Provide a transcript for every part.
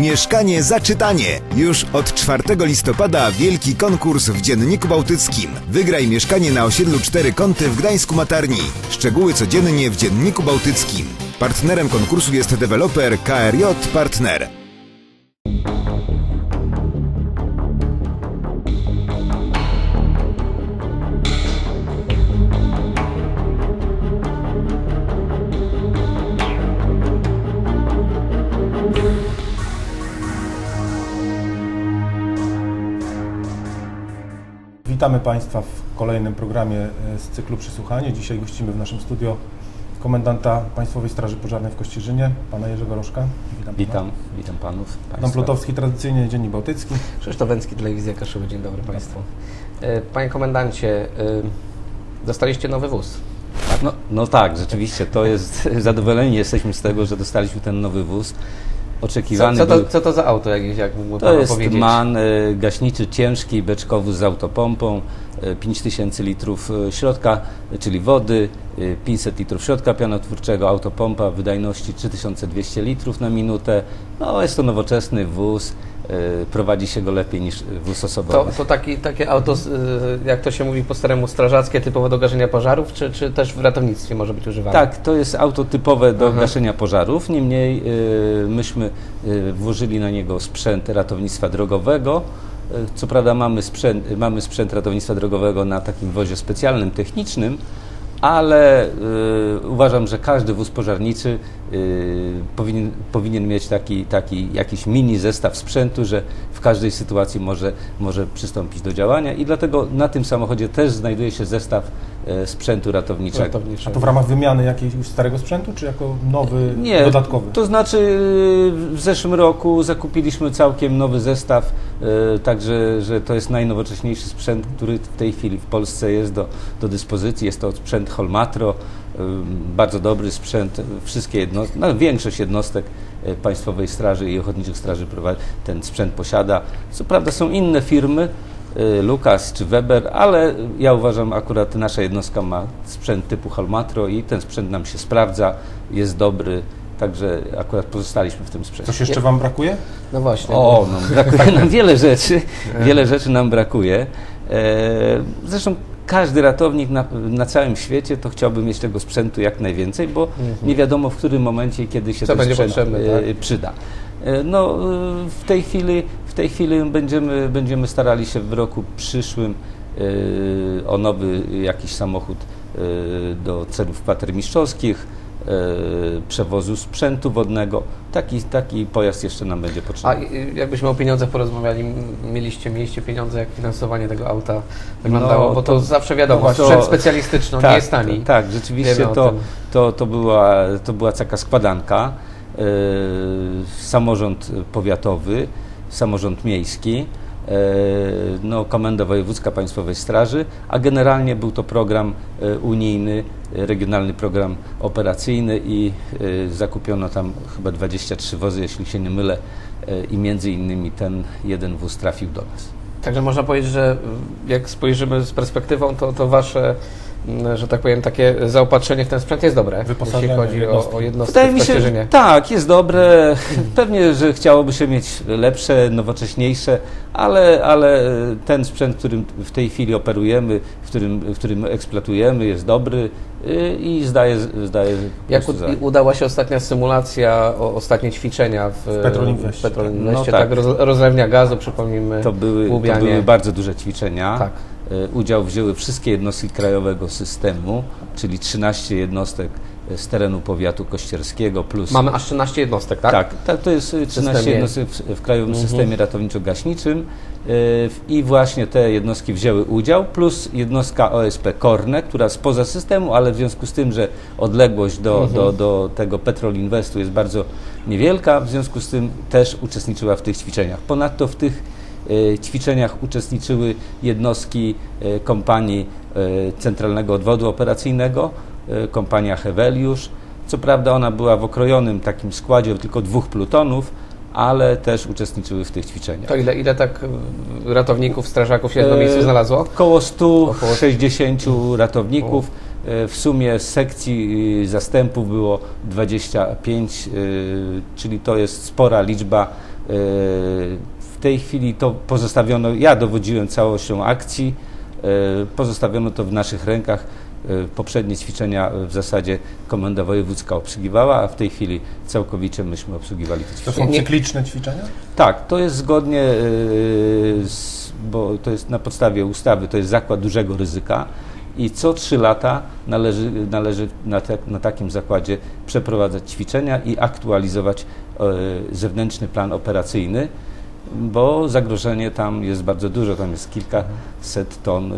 Mieszkanie za czytanie. Już od 4 listopada wielki konkurs w Dzienniku Bałtyckim. Wygraj mieszkanie na osiedlu Cztery Kąty w Gdańsku Matarni. Szczegóły codziennie w Dzienniku Bałtyckim. Partnerem konkursu jest deweloper KRJ Partner. Witamy Państwa w kolejnym programie e, z cyklu Przysłuchanie. Dzisiaj gościmy w naszym studio komendanta Państwowej Straży Pożarnej w Kościerzynie, pana Jerzego Rożka. Witam. pana. Witam, witam panów. Państwa. Plotowski, tradycyjnie Dziennik Bałtycki. Krzysztof Węcki, Telewizja Kaszyły. Dzień dobry Państwu. E, Panie komendancie, e, dostaliście nowy wóz. No, no tak, rzeczywiście, to jest, zadowoleni jesteśmy z tego, że dostaliśmy ten nowy wóz. Co, Oczekiwany co, to, był, co to za auto, jak, jak mógłby to jest powiedzieć? MAN e, gaśniczy ciężki, beczkowóz z autopompą, e, 5000 litrów e, środka, e, czyli wody, e, 500 litrów środka pianotwórczego, autopompa wydajności 3200 litrów na minutę. No jest to nowoczesny wóz, e, prowadzi się go lepiej niż wóz To, osobowy. to taki, takie auto, e, jak to się mówi po staremu, strażackie, typowo do gaszenia pożarów, czy, czy też w ratownictwie może być używane? Tak, to jest auto typowe do Aha. gaszenia pożarów. Niemniej y, myśmy y, włożyli na niego sprzęt ratownictwa drogowego. Y, Co prawda mamy sprzęt, mamy sprzęt ratownictwa drogowego na takim wozie specjalnym, technicznym, ale y, uważam, że każdy wóz pożarniczy y, powinien, powinien mieć taki, taki jakiś mini zestaw sprzętu, że w każdej sytuacji może, może przystąpić do działania i dlatego na tym samochodzie też znajduje się zestaw y, sprzętu ratowniczego. Ratownicze. A to w ramach wymiany jakiejś już starego sprzętu, czy jako nowy, Nie, dodatkowy? To znaczy y, w zeszłym roku zakupiliśmy całkiem nowy zestaw, y, także że to jest najnowocześniejszy sprzęt, który w tej chwili w Polsce jest do, do dyspozycji. Jest to sprzęt Holmatro, y, bardzo dobry sprzęt. Wszystkie jednostki, no, większość jednostek y, Państwowej Straży i Ochotniczych Straży ten sprzęt posiada. Co prawda są inne firmy, y, Lukas czy Weber, ale ja uważam akurat nasza jednostka ma sprzęt typu Holmatro i ten sprzęt nam się sprawdza, jest dobry, także akurat pozostaliśmy w tym sprzęcie. Coś jeszcze Wam brakuje? No właśnie. O, no, brakuje nam wiele rzeczy, wiele rzeczy nam brakuje. E, zresztą każdy ratownik na, na całym świecie to chciałby mieć tego sprzętu jak najwięcej, bo nie wiadomo w którym momencie kiedy się Co ten sprzęt e, tak? przyda. E, No, e, w tej chwili, w tej chwili będziemy, będziemy starali się w roku przyszłym o nowy jakiś samochód do celów kwatermistrzowskich, e, przewozu sprzętu wodnego. Taki, taki pojazd jeszcze nam będzie A potrzebny. y, jakbyśmy o pieniądzach porozmawiali, mieliście, mieliście pieniądze, jak finansowanie tego auta wyglądało? No, bo to, to- zawsze wiadomo, to- sprzęt specjalistyczny on nie jest tani. to- Tak, rzeczywiście to, to, to, była, to była taka składanka. e, samorząd powiatowy, samorząd miejski, e, no, Komenda Wojewódzka Państwowej Straży, a generalnie był to program e, unijny, e, regionalny program operacyjny i e, zakupiono tam chyba 23 wozy, jeśli się nie mylę, e, i między innymi ten jeden wóz trafił do nas. Także można powiedzieć, że jak spojrzymy z perspektywą, to, to wasze, że tak powiem, takie zaopatrzenie w ten sprzęt jest dobre, jeśli chodzi o, jednostki. o jednostki Wydaje w mi się, Kościerzynie. tak, jest dobre. Pewnie, że chciałoby się mieć lepsze, nowocześniejsze, ale, ale ten sprzęt, którym w tej chwili operujemy, w którym, w którym eksploatujemy, jest dobry y, i zdaje, zdaje Jak u, udała się ostatnia symulacja, o, ostatnie ćwiczenia w, W Petrolinweście. w Petrolinweście, No tak, tak. roz, rozlewnia gazu, przypomnijmy, To były, to były bardzo duże ćwiczenia. Tak. Y, Udział wzięły wszystkie jednostki krajowego systemu, czyli 13 jednostek y, z terenu powiatu kościerskiego plus Mamy aż 13 jednostek, tak? Tak, tak, to jest y, 13 systemie. jednostek w, w Krajowym Mhm. Systemie Ratowniczo-Gaśniczym i właśnie te jednostki wzięły udział, plus jednostka OSP Korne, która spoza systemu, ale w związku z tym, że odległość do, Mhm. do, do tego Petrol Inwestu jest bardzo niewielka, w związku z tym też uczestniczyła w tych ćwiczeniach. Ponadto w tych ćwiczeniach uczestniczyły jednostki y, kompanii y, Centralnego Odwodu Operacyjnego, kompania Heweliusz, co prawda ona była w okrojonym takim składzie tylko dwóch plutonów, ale też uczestniczyły w tych ćwiczeniach. To ile, ile tak ratowników, strażaków się w jednym E, miejscu znalazło? Około 160 Około- ratowników. E, W sumie sekcji zastępów było 25, y, czyli to jest spora liczba tej chwili to pozostawiono, ja dowodziłem całością akcji, e, pozostawiono to w naszych rękach. E, Poprzednie ćwiczenia w zasadzie komenda wojewódzka obsługiwała, a w tej chwili całkowicie myśmy obsługiwali te To ćwiczenia. są Nie- cykliczne ćwiczenia? Tak, to jest zgodnie, e, z, bo to jest na podstawie ustawy, to jest zakład dużego ryzyka i co trzy lata należy, należy na, te, na takim zakładzie przeprowadzać ćwiczenia i aktualizować e, zewnętrzny plan operacyjny, bo zagrożenie tam jest bardzo dużo, tam jest kilkaset ton e,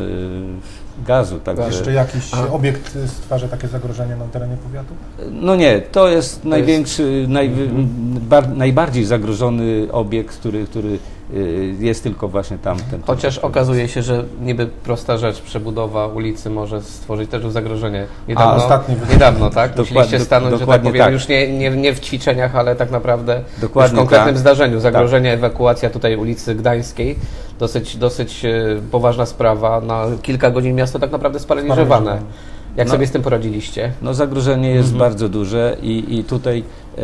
gazu, także... Jeszcze jakiś A. obiekt y, stwarza takie zagrożenie na terenie powiatu? No nie, to jest największy, najwy, bar, najbardziej zagrożony obiekt, który, który y, jest tylko właśnie tam. Ten, Chociaż ten- okazuje się, że niby prosta rzecz, przebudowa ulicy może stworzyć też zagrożenie. Niedawno, ostatni wydarzenie. niedawno tak? Dokładnie- Musieliście stanąć, że tak dokładnie powiem, tak. już nie, nie, nie w ćwiczeniach, ale tak naprawdę już w Dokładnie konkretnym tak. zdarzeniu. Zagrożenie, ewakuacja tutaj ulicy Gdańskiej. Dosyć, dosyć e, poważna sprawa. Na kilka godzin miasto tak naprawdę sparaliżowane. Sparaliżowane. Jak No. sobie z tym poradziliście? No zagrożenie jest bardzo duże i, i tutaj e,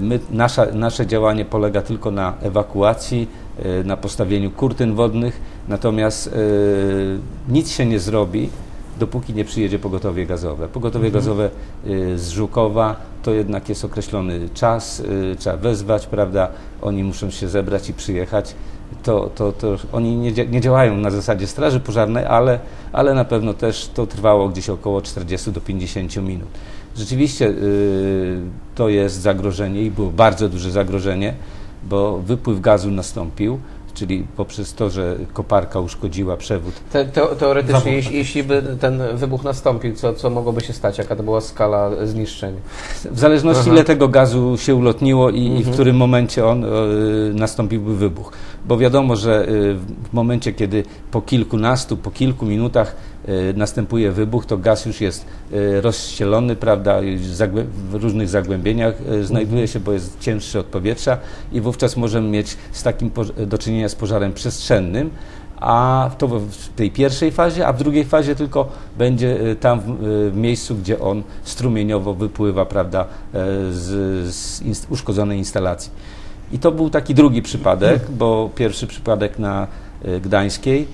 my, nasza, nasze działanie polega tylko na ewakuacji, e, na postawieniu kurtyn wodnych, natomiast e, nic się nie zrobi, dopóki nie przyjedzie pogotowie gazowe. Pogotowie gazowe e, z Żukowa to jednak jest określony czas, trzeba wezwać, prawda, oni muszą się zebrać i przyjechać. To, to, to oni nie, nie działają na zasadzie straży pożarnej, ale, ale na pewno też to trwało gdzieś około 40 do 50 minut. Rzeczywiście y, to jest zagrożenie i było bardzo duże zagrożenie, bo wypływ gazu nastąpił, czyli poprzez to, że koparka uszkodziła przewód Te, teo, teoretycznie, jeśli, jeśli by ten wybuch nastąpił, co, co mogłoby się stać? Jaka to była skala zniszczeń? W zależności Aha. ile tego gazu się ulotniło i, i w Mhm. którym momencie on y, nastąpiłby wybuch. Bo wiadomo, że y, w momencie, kiedy po kilkunastu, po kilku minutach y, następuje wybuch, to gaz już jest rozścielony, prawda, w różnych zagłębieniach znajduje się, bo jest cięższy od powietrza i wówczas możemy mieć z takim do czynienia z pożarem przestrzennym, a to w tej pierwszej fazie, a w drugiej fazie tylko będzie y, tam w, y, w miejscu, gdzie on strumieniowo wypływa, prawda, e, z, z uszkodzonej instalacji. I to był taki drugi przypadek, bo pierwszy przypadek na Gdańskiej,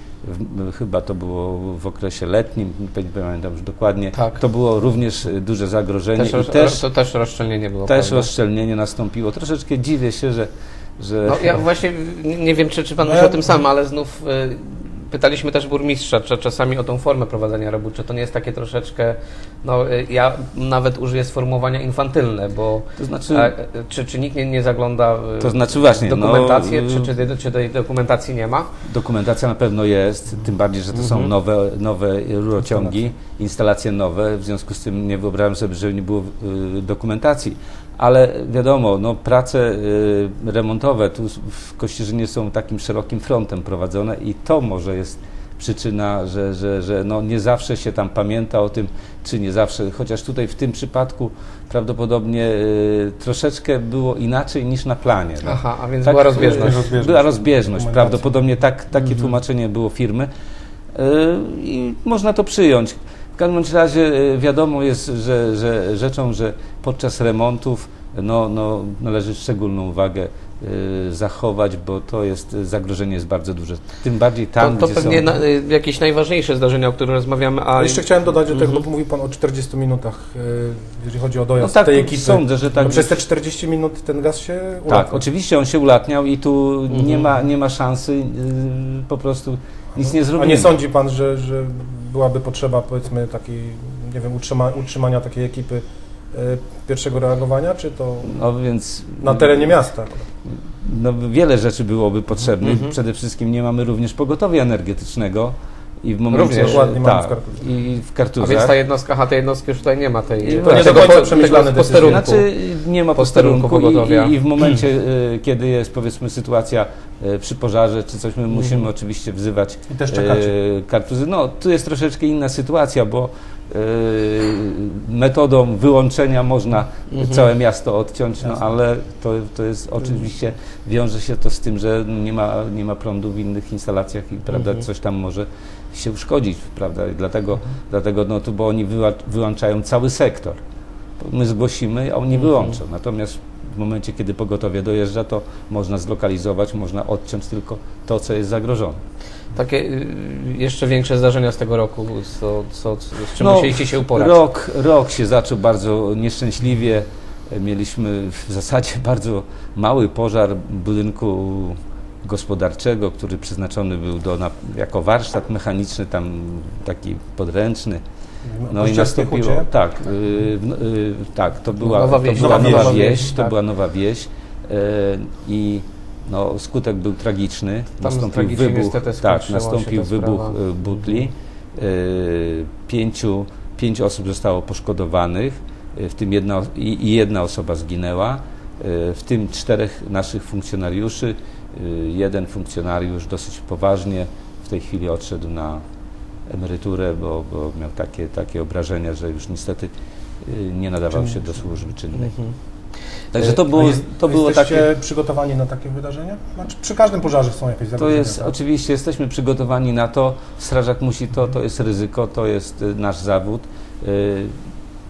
chyba to było w okresie letnim, nie pamiętam już dokładnie, Tak. to było również duże zagrożenie Też, roz, też, to też rozszczelnienie było. też prawda? rozszczelnienie nastąpiło. Troszeczkę dziwię się, że, że No, ja właśnie nie wiem, czy, czy pan No myśli o tym sam, ale znów y, pytaliśmy też burmistrza, czy czasami o tą formę prowadzenia robót, czy to nie jest takie troszeczkę, no y, ja nawet użyję sformułowania infantylne, bo to znaczy... a, y, czy, czy nikt nie, nie zagląda y, To znaczy właśnie, w dokumentację, no, czy, czy, tej- czy tej dokumentacji nie ma? Dokumentacja na pewno jest, tym bardziej, że to są Mhm. nowe, nowe rurociągi, instalacje nowe, w związku z tym nie wyobrażam sobie, że nie było y, dokumentacji. Ale wiadomo, no, prace y, remontowe tu w Kościerzynie są takim szerokim frontem prowadzone i to może jest przyczyna, że, że, że no nie zawsze się tam pamięta o tym, czy nie zawsze, chociaż tutaj w tym przypadku prawdopodobnie y, troszeczkę było inaczej niż na planie. No. Aha, a więc Tak, była rozbieżność. y, rozbieżność Była rozbieżność, prawdopodobnie tak, takie tłumaczenie było firmy yy, i można to przyjąć. W każdym razie yy, wiadomo jest, że, że rzeczą, że podczas remontów no, no, należy szczególną uwagę yy, zachować, bo to jest zagrożenie jest bardzo duże. Tym bardziej tam, to to gdzie pewnie są... na, y, jakieś najważniejsze zdarzenia, o których rozmawiamy, a A jeszcze chciałem dodać do tego, Mhm. bo mówił Pan o 40 minutach, y, jeżeli chodzi o dojazd no tak, tej ekipy. sądzę, że tak. no przez te 40 minut ten gaz się tak, ulatnia. oczywiście on się ulatniał i tu Mhm. nie, ma, nie ma szansy po prostu nic nie A zrobimy. nie sądzi Pan, że, że byłaby potrzeba powiedzmy takiej, nie wiem, utrzyma, utrzymania takiej ekipy y, pierwszego reagowania, czy to No więc na terenie miasta? No, wiele rzeczy byłoby potrzebnych. Mhm. Przede wszystkim nie mamy również pogotowia energetycznego i w momencie Również. Dokładnie mamy tak, w Kartuzach. i w A Kartuzach. więc ta jednostka, aha, tej jednostki już tutaj nie ma tej. To nie do końca przemyślane decyzje. posterunku. Znaczy nie ma Posterunku posterunku pogotowia. i, i w momencie, y, kiedy jest powiedzmy sytuacja y, przy pożarze czy coś, my musimy Mhm. oczywiście wzywać I też czekacie. y, kartuzy. No tu jest troszeczkę inna sytuacja, bo y, metodą wyłączenia można Mhm. całe miasto odciąć, no ale to, to jest oczywiście, wiąże się to z tym, że nie ma, nie ma prądu w innych instalacjach i prawda, Mhm. coś tam może się uszkodzić, prawda, dlatego, dlatego no to, bo oni wyłączają cały sektor. My zgłosimy, a oni Mhm. wyłączą. Natomiast w momencie, kiedy pogotowie dojeżdża, to można zlokalizować, można odciąć tylko to, co jest zagrożone. Takie y, jeszcze większe zdarzenia z tego roku, co, co, z czym No, musieliście się uporać? Rok, rok się zaczął bardzo nieszczęśliwie. Mieliśmy w zasadzie bardzo mały pożar budynku gospodarczego, który przeznaczony był do, na, jako warsztat mechaniczny, tam taki podręczny. No i Kościelskie nastąpiło, tak, y, y, tak, to była Nowa to wieś. była Nowa nowa wieś, wieś, to tak. była nowa wieś i no, skutek był tragiczny. nastąpił wybuch, tak, nastąpił wybuch sprawa. y, butli. Pięciu, pięć osób zostało poszkodowanych, w tym jedna, i, i jedna osoba zginęła, w tym czterech naszych funkcjonariuszy. Y, Jeden funkcjonariusz dosyć poważnie w tej chwili odszedł na emeryturę, bo, bo miał takie, takie obrażenia, że już niestety y, nie nadawał Czynny. się do służby czynnej. Mhm. Także to A było, to było jesteście takie... przygotowani na takie wydarzenia? Znaczy, przy każdym pożarze są jakieś To zagrożenia. jest, tak? oczywiście jesteśmy przygotowani na to, strażak musi to, to jest ryzyko, to jest y, nasz zawód.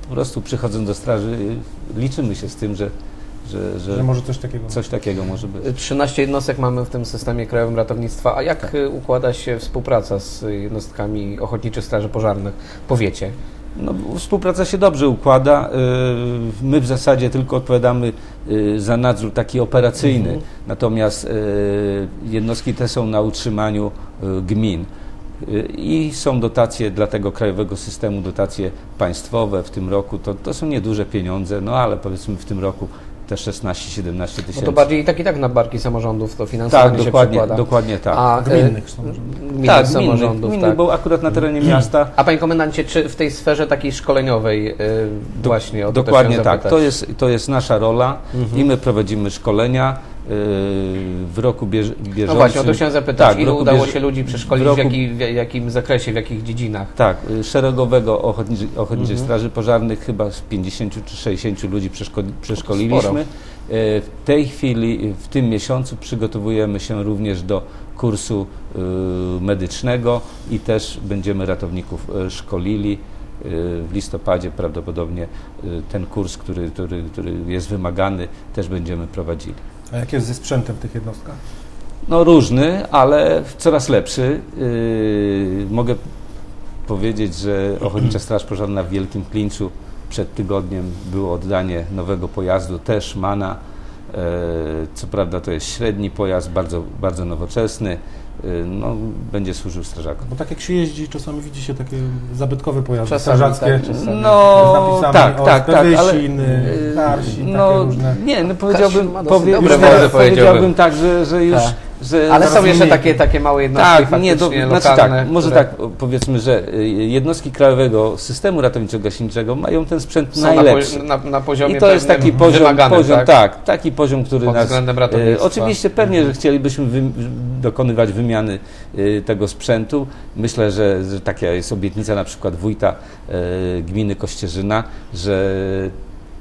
Po prostu przychodząc do straży liczymy się z tym, że, że, Że że może coś takiego coś takiego może być. 13 jednostek mamy w tym systemie krajowym ratownictwa. A jak y, układa się współpraca z jednostkami ochotniczych straży pożarnych w powiecie? No, współpraca się dobrze układa. Y, My w zasadzie tylko odpowiadamy y, za nadzór taki operacyjny, Mhm. natomiast jednostki te są na utrzymaniu gmin. I są dotacje dla tego krajowego systemu, dotacje państwowe w tym roku. To, to są nieduże pieniądze, no ale powiedzmy w tym roku te 16-17 No tysięcy. to bardziej i tak i tak na barki samorządów to finansowanie tak, się dokładnie, przekłada. dokładnie tak. A, y, Gminnych samorządów. Gminnych tak, samorządów, gminnych, tak. bo akurat na terenie miasta A panie komendancie, czy w tej sferze takiej szkoleniowej y, Do- właśnie o to Dokładnie też tak. zapytać? To jest, to jest nasza rola Mhm. i my prowadzimy szkolenia yy, w roku bież, bieżącym. No właśnie, o to chciałem zapytać. Tak, w Ilu udało się ludzi przeszkolić, w w, roku- jaki, w jakim zakresie, w jakich dziedzinach? Tak, y, szeregowego ochotniczych, ochotniczych Mhm. straży pożarnych chyba z 50 czy 60 ludzi przeszko, przeszkoliliśmy. Sporo. Y, W tej chwili, y, w tym miesiącu przygotowujemy się również do kursu medycznego i też będziemy ratowników szkolili. W listopadzie prawdopodobnie ten kurs, który, który, który jest wymagany, też będziemy prowadzili. A jak jest ze sprzętem w tych jednostkach? No różny, ale coraz lepszy. Yy, mogę powiedzieć, że Ochotnicza Straż Pożarna w Wielkim Klinczu przed tygodniem było oddanie nowego pojazdu, też Mana. Yy, co prawda to jest średni pojazd, bardzo, bardzo nowoczesny. Yy, no, będzie służył strażakom. Bo tak jak się jeździ, czasami widzi się takie zabytkowe pojazdy Czasami strażackie. tak, czasami. No, tak, tak, tak, ale yy, Karsi, no, takie różne. nie, no powiedziałbym, powie, dobre już wozy, teraz powiedziałbym. powiedziałbym tak, że, że już, Tak. Że Ale są jeszcze takie, takie małe jednostki Tak, faktycznie nie, znaczy lokalne. tak, może które tak powiedzmy, że y, jednostki krajowego systemu ratowniczo-gaśniczego mają ten sprzęt Są najlepszy. Na, na, na poziomie I to jest taki poziom, wymaganym, poziom tak? tak? taki poziom, który Pod nas. e, oczywiście pewnie, że chcielibyśmy wy, dokonywać wymiany e, tego sprzętu. Myślę, że, że taka jest obietnica na przykład wójta e, gminy Kościerzyna, że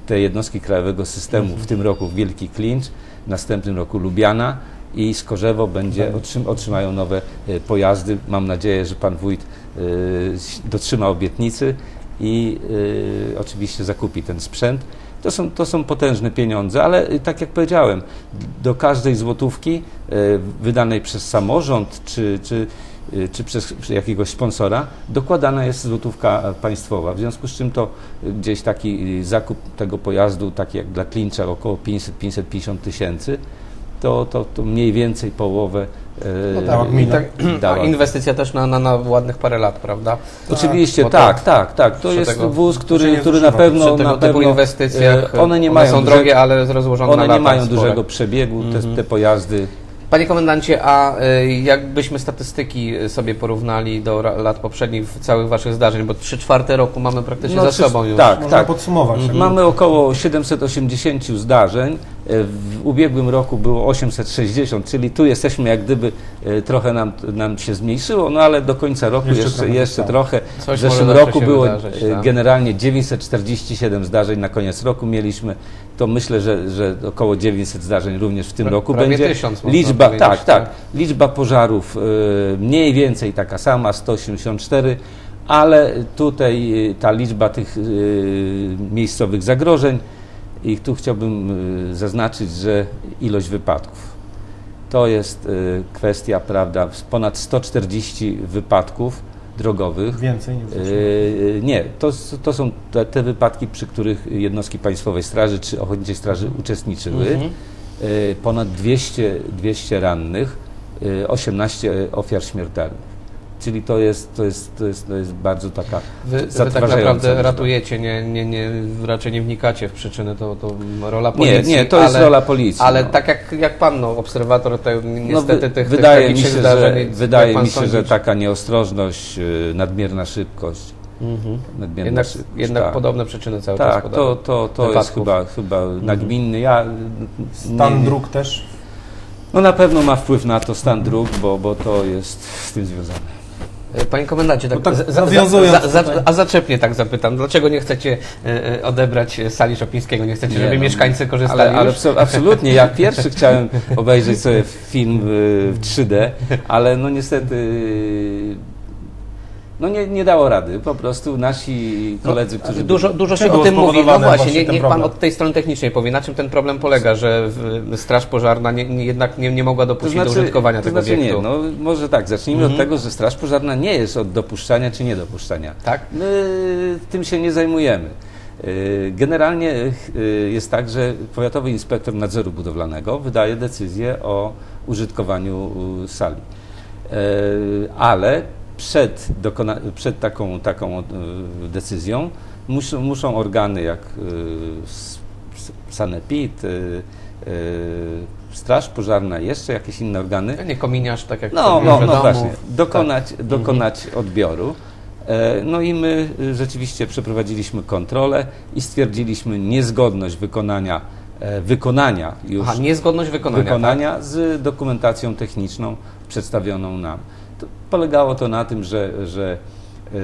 te jednostki krajowego systemu w tym roku Wielki Klincz, w następnym roku Lubiana i Skorzewo będzie, otrzym, otrzymają nowe e, pojazdy. Mam nadzieję, że pan wójt e, dotrzyma obietnicy i e, oczywiście zakupi ten sprzęt. To są, to są potężne pieniądze, ale tak jak powiedziałem, do każdej złotówki wydanej przez samorząd czy, czy, czy przez jakiegoś sponsora dokładana jest złotówka państwowa. W związku z czym to gdzieś taki zakup tego pojazdu, taki jak dla Klincza około 500-550 tysięcy, to, to, to mniej więcej połowę No dała tak, gmina. i tak, a inwestycja też na, na, na ładnych parę lat, prawda? Oczywiście, to tak, tak, tak. To jest tego- wóz, który, który na pewno, Przy tego na typu pewno inwestycjach e, one nie mają są duże- drogie, ale rozłożone one na nie mają spore. dużego przebiegu, te, Mhm. te pojazdy. Panie komendancie, a y, jakbyśmy statystyki sobie porównali do lat poprzednich w całych waszych zdarzeń, bo 3 czwarte roku mamy praktycznie No, za sobą już. tak. Można podsumować. jak- Mamy około 780 zdarzeń. E, W ubiegłym roku było 860, czyli tu jesteśmy jak gdyby e, trochę nam, nam się zmniejszyło, no ale do końca roku Jeszcze jeszcze, trochę jeszcze, trochę. W zeszłym roku było wydarzyć, e, tak? generalnie 947 zdarzeń na koniec roku mieliśmy. To myślę, że, że około 900 zdarzeń również w tym Pra- roku prawie będzie. tysiąc, można Liczba, powiedzieć, tak, tak. tak? Liczba pożarów mniej więcej taka sama, 184, ale tutaj ta liczba tych miejscowych zagrożeń I tu chciałbym y, zaznaczyć, że ilość wypadków to jest y, kwestia, prawda, ponad 140 wypadków drogowych. Więcej niż. Yy, nie, to, to są te, te wypadki, przy których jednostki Państwowej Straży czy Ochotniczej Straży uczestniczyły. Mhm. Yy, Ponad 200, 200 rannych, yy, 18 ofiar śmiertelnych. Czyli to jest, to jest, to jest, to jest bardzo taka Wy, wy tak naprawdę liczba. ratujecie, nie, nie, nie, raczej nie wnikacie w przyczyny, to, to rola Nie, policji. nie, to jest ale, rola policji. Ale no. tak jak, jak pan, no, obserwator, te, niestety wy- tych, wydaje tych mi się, zdarzeń, że, wydaje mi się, że taka nieostrożność, yy, nadmierna szybkość, Mhm. nadmierna Jednak, szybkość, jednak tak. podobne przyczyny cały czas Tak, to, to, to jest chyba, chyba nagminny. Ja, Stan nie- nie- dróg też. No na pewno ma wpływ na to stan dróg, bo, bo to jest z tym związane. E, Panie komendancie, tak, No tak za- za, za, za, tutaj. a zaczepnie tak zapytam, dlaczego nie chcecie e, e, odebrać sali Szopińskiego? Nie chcecie, Nie, żeby no, mieszkańcy korzystali Ale, ale już? absolutnie, ja pierwszy chciałem obejrzeć sobie film w 3D, ale no niestety no nie, nie dało rady. Po prostu nasi koledzy, którzy... Dużo, dużo się o tym mówi. No właśnie, właśnie nie, niech pan od tej strony technicznej powie, na czym ten problem polega, że w- Straż Pożarna nie, nie, jednak nie, nie mogła dopuścić do użytkowania to tego znaczy obiektu. nie, no może tak, zacznijmy Mhm. od tego, że Straż Pożarna nie jest od dopuszczania czy niedopuszczania. Tak? My tym się nie zajmujemy. Y, Generalnie y, jest tak, że Powiatowy Inspektor Nadzoru Budowlanego wydaje decyzję o użytkowaniu y, sali. Ale przed, przed taką, taką y, decyzją muszą, muszą organy jak s- Sanepid, y, Straż Pożarna, jeszcze jakieś inne organy, Nie kominiarz, tak jak no, no, no właśnie, dokonać, Tak. dokonać odbioru. E, No i my rzeczywiście przeprowadziliśmy kontrolę i stwierdziliśmy niezgodność wykonania, e, wykonania już Aha, niezgodność wykonania. tak? wykonania z dokumentacją techniczną przedstawioną nam. To polegało to na tym, że, że yy,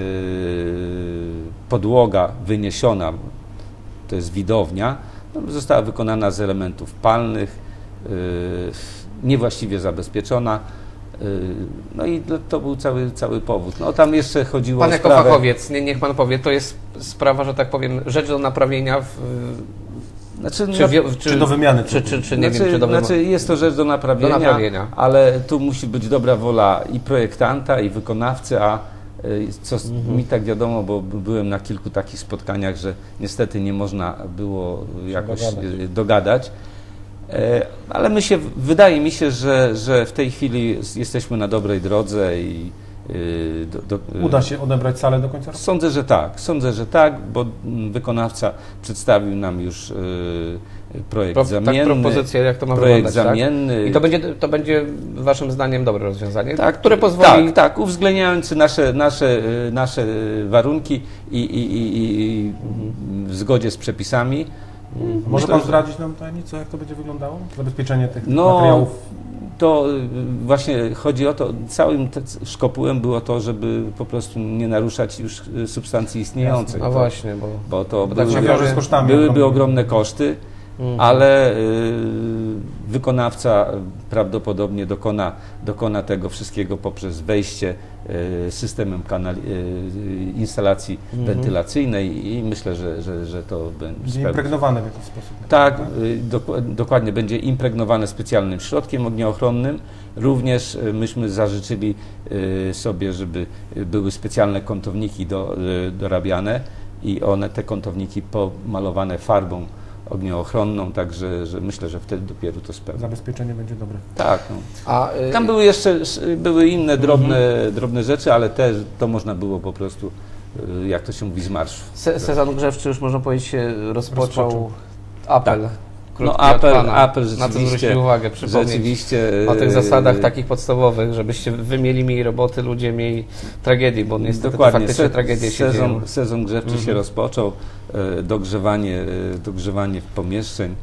podłoga wyniesiona, to jest widownia, no, została wykonana z elementów palnych, yy, niewłaściwie zabezpieczona. yy, No i to- był cały, cały powód. No tam jeszcze chodziło Pan o jako sprawę... fachowiec, nie, niech pan powie, to jest sprawa, że tak powiem, rzecz do naprawienia, w, Znaczy, czy, wio- Czy do wymiany Czy, czy, czy nie znaczy, wiem, czy do wymiany. znaczy jest to rzecz do naprawienia, Do naprawienia. ale tu musi być dobra wola i projektanta, i wykonawcy, a y, co Mhm. mi tak wiadomo, bo byłem na kilku takich spotkaniach, że niestety nie można było jakoś dogadać. y, dogadać. E, Ale my się, wydaje mi się, że, że w tej chwili jesteśmy na dobrej drodze i do, do, Uda się odebrać salę do końca roku? Sądzę, że tak. Sądzę, że tak, bo wykonawca przedstawił nam już y, projekt Pro, tak, zamienny. propozycję, jak to ma projekt wyglądać, zamienny. Tak? I to będzie, to będzie waszym zdaniem dobre rozwiązanie, tak, które pozwoli... Tak, tak, uwzględniający nasze, nasze, y, nasze y, warunki i, i, i, i w zgodzie z przepisami. Może Myślę, Pan zdradzić nam tajemnicę, jak to będzie wyglądało? Zabezpieczenie tych No, materiałów. To y, właśnie chodzi o to, całym te- szkopułem było to, żeby po prostu nie naruszać już y, substancji istniejącej. No To- właśnie, bo... Bo to Bo tak były, się wiąże z kosztami byłyby ogromne koszty, Mhm. ale y, wykonawca prawdopodobnie dokona, dokona tego wszystkiego poprzez wejście y, systemem kanali, y, instalacji Mhm. wentylacyjnej i myślę, że, że, że to będzie impregnowane w jakiś sposób. Tak, y, dok- dokładnie będzie impregnowane specjalnym środkiem ogniochronnym. Również y, myśmy zażyczyli y, sobie, żeby y, były specjalne kątowniki do, y, dorabiane i one, te kątowniki pomalowane farbą ogniochronną, także że myślę, że wtedy dopiero to spełni. Zabezpieczenie będzie dobre. Tak. No. A, y, Tam były jeszcze były inne drobne, drobne rzeczy, ale też to można było po prostu, y, jak to się mówi, z marszu. se, sezon grzewczy już można powiedzieć rozpoczął. Rozpoczął. Apel. No od pana. apel Na co rzeczywiście, zwrócić uwagę, rzeczywiście O tych y, zasadach takich podstawowych, żebyście wy mieli mniej roboty, ludzie mniej tragedii, bo niestety Dokładnie. faktycznie Se- tragedie się sezon, dzieją. sezon grzewczy się Mhm. rozpoczął, e, dogrzewanie, e, dogrzewanie pomieszczeń.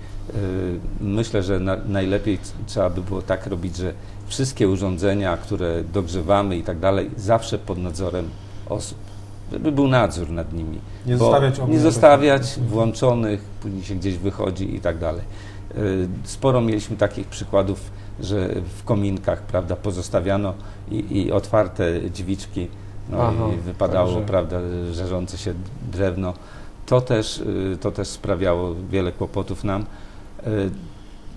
Myślę, że na, najlepiej trzeba by było tak robić, że wszystkie urządzenia, które dogrzewamy i tak dalej, zawsze pod nadzorem osób. Żeby był nadzór nad nimi. Nie Bo zostawiać nie zostawiać włączonych, później się gdzieś wychodzi i tak dalej. E, Sporo mieliśmy takich przykładów, że w kominkach prawda, pozostawiano i, i otwarte drzwiczki, no Aha, i wypadało także- prawda, żarzące się drewno. to też, y, to też sprawiało wiele kłopotów nam.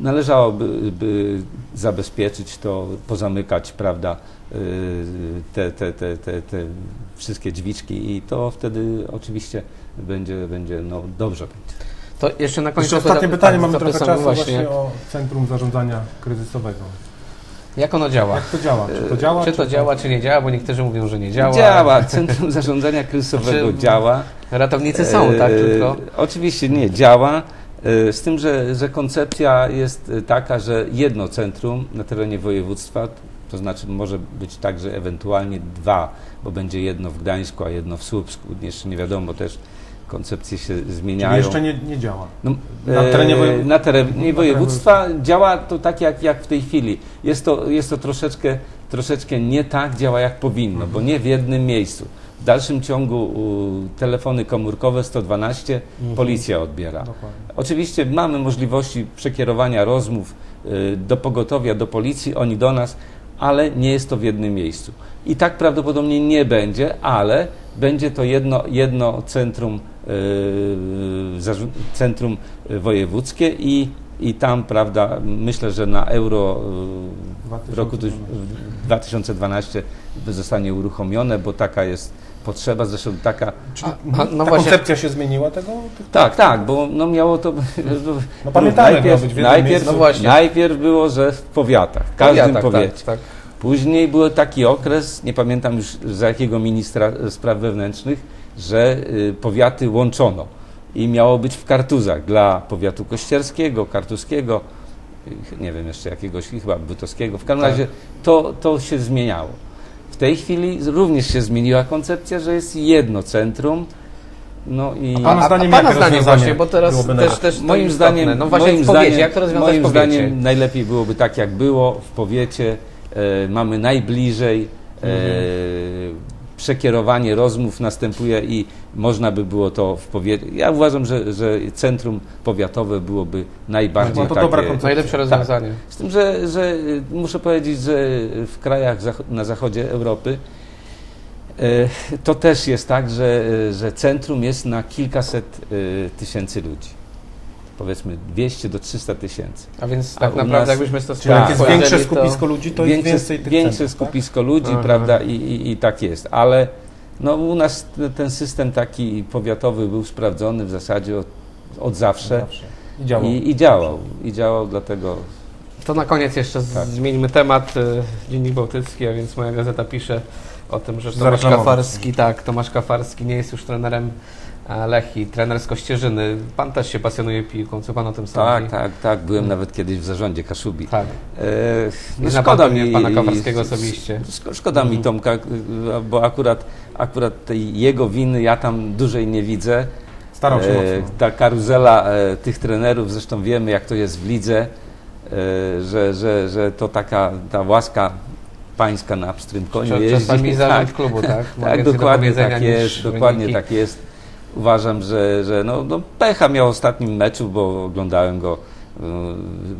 Należałoby by zabezpieczyć to, pozamykać, prawda, y, te, te, te, te, te wszystkie drzwiczki i to wtedy oczywiście będzie, będzie no, dobrze będzie. To jeszcze na koniec... Jeszcze ostatnie zapy- pytanie, tak, mamy trochę czasu właśnie o Centrum Zarządzania Kryzysowego. Jak ono działa? Jak to działa? Czy to działa? Czy to działa, czy nie działa, bo niektórzy mówią, że nie działa. Działa, Centrum Zarządzania Kryzysowego Znaczy, działa. Ratownicy są, tak? E, Tylko... Oczywiście nie, działa. E, Z tym, że, że koncepcja jest e, taka, że jedno centrum na terenie województwa, to znaczy może być tak, że ewentualnie dwa, bo będzie jedno w Gdańsku, a jedno w Słupsku. Jeszcze nie wiadomo, też koncepcje się Czyli zmieniają. jeszcze nie, nie działa. No, Na terenie e, wojew- na terenie na terenie województwa działa to tak jak, jak w tej chwili. Jest to, jest to troszeczkę, troszeczkę nie tak działa jak powinno, bo nie w jednym miejscu. W dalszym ciągu telefony komórkowe 112 policja odbiera. Dokładnie. Oczywiście mamy możliwości przekierowania rozmów y, do pogotowia, do policji, oni do nas, ale nie jest to w jednym miejscu. I tak prawdopodobnie nie będzie, ale będzie to jedno, jedno centrum, y, centrum wojewódzkie i, i tam, prawda, myślę, że na euro y, w roku tu- w 2012 zostanie uruchomione, bo taka jest potrzeba, zresztą taka Czyli A- a, ta no właśnie- koncepcja się zmieniła tego? tak, tak, bo no miało to. No pamiętamy, miało najpierw, być najpierw. No właśnie. najpierw było, że w powiatach, w każdym Powiatach, powiecie. Tak, tak. Później był taki okres, nie pamiętam już za jakiego ministra spraw wewnętrznych, że y, powiaty łączono i miało być w kartuzach dla powiatu kościerskiego, kartuskiego, y, nie wiem jeszcze jakiegoś, chyba bytowskiego. W każdym Tak. razie to, to się zmieniało. W tej chwili również się zmieniła koncepcja, że jest jedno centrum. No i A Pana zdaniem a pana zdaniem właśnie, bo teraz też, też to moim zdaniem, no właśnie moim zdaniem, jak to rozwiązać moim zdaniem najlepiej byłoby tak, jak było w powiecie. E, mamy najbliżej. E, Przekierowanie rozmów następuje i można by było to w powiecie. Ja uważam, że, że centrum powiatowe byłoby najbardziej No to takie. dobra koncepcja. Najlepsze rozwiązanie. Z tym, że, że y, muszę powiedzieć, że w krajach na zachodzie Europy e, to też jest tak, że, y, że centrum jest na kilkaset y, tysięcy ludzi. Powiedzmy 200 do 300 tysięcy. A więc A tak u naprawdę nas- jakbyśmy to Czyli jak jest Tak. większe skupisko ludzi, to jest więcej tych większe centrów, tak? skupisko ludzi, Aha. prawda, i, i, i tak jest. Ale no, u nas ten system taki powiatowy był sprawdzony w zasadzie od, od zawsze. Zawsze. I działa. I, I działał. I działał, dlatego To na koniec jeszcze Tak. zmieńmy temat. y, Dziennik Bałtycki, a więc moja gazeta pisze o tym, że Tomasz. Kafarski, tak, Tomasz Kafarski nie jest już trenerem e, Lechii, trener z Kościerzyny. Pan też się pasjonuje piłką, co pan o tym sądzi? tak, tak, tak. Byłem nawet kiedyś w zarządzie Kaszubi. Tak. E, no szkoda pan mi pana Kawarskiego osobiście. Szko- Szkoda mi Tomka, y, bo akurat, akurat tej jego winy ja tam dłużej nie widzę. Starał się E, mocno. Ta karuzela e, tych trenerów, zresztą wiemy jak to jest w lidze, e, że, że, że to taka ta łaska pańska na pstrym koniu Cza- jeździ. Czasami tak, klubu, tak? Tak dokładnie tak niż jest, dokładnie tak jest. Uważam, że, że no, no pecha miał w ostatnim meczu, bo oglądałem go y,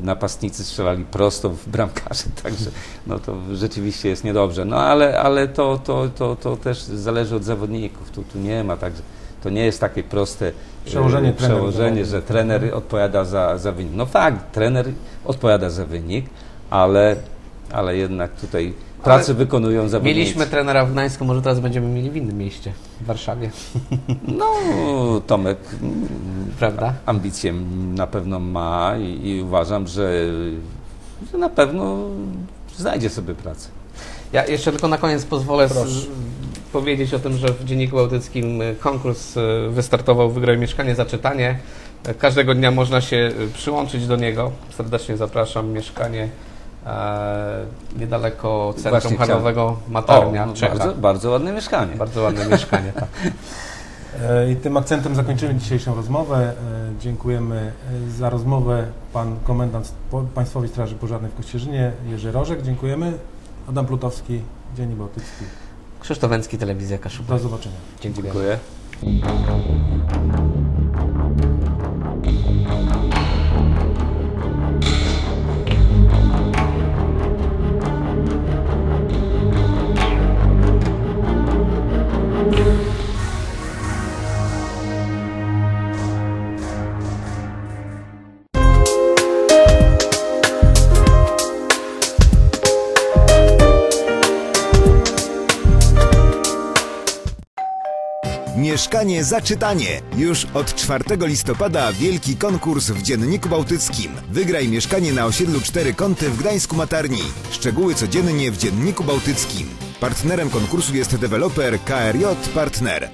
napastnicy strzelali prosto w bramkarze, także no to rzeczywiście jest niedobrze. No ale, ale to, to, to, to też zależy od zawodników. Tu, tu nie ma także to nie jest takie proste y, Przełożenie przełożenie że trener odpowiada za, za wynik. No fakt, trener odpowiada za wynik, ale, ale jednak tutaj pracę wykonują zawodnicy. Mieliśmy trenera w Gdańsku, może teraz będziemy mieli w innym mieście, w Warszawie, No, Tomek prawda? ambicje na pewno ma i, i uważam, że, że na pewno znajdzie sobie pracę. Ja jeszcze tylko na koniec pozwolę z, powiedzieć o tym, że w Dzienniku Bałtyckim y, konkurs y, wystartował Wygraj Mieszkanie za czytanie. Y, Każdego dnia można się przyłączyć do niego. Serdecznie zapraszam. Mieszkanie e, niedaleko Centrum Właśnie chciałem- Handlowego Matarnia, no, Czecha. bardzo, bardzo ładne mieszkanie. Bardzo ładne mieszkanie, tak. E, I tym akcentem zakończymy dzisiejszą rozmowę. E, Dziękujemy e, za rozmowę pan komendant Państwowej Straży Pożarnej w Kościerzynie, Jerzy Rożek. Dziękujemy. Adam Plutowski, Dziennik Bałtycki. Krzysztof Węcki, Telewizja Kaszub. Do zobaczenia. Dziękuję. Dziękuję. Mieszkanie za czytanie. Już od 4 listopada wielki konkurs w Dzienniku Bałtyckim. Wygraj mieszkanie na osiedlu Cztery Kąty w Gdańsku Matarni. Szczegóły codziennie w Dzienniku Bałtyckim. Partnerem konkursu jest deweloper KRJ Partner.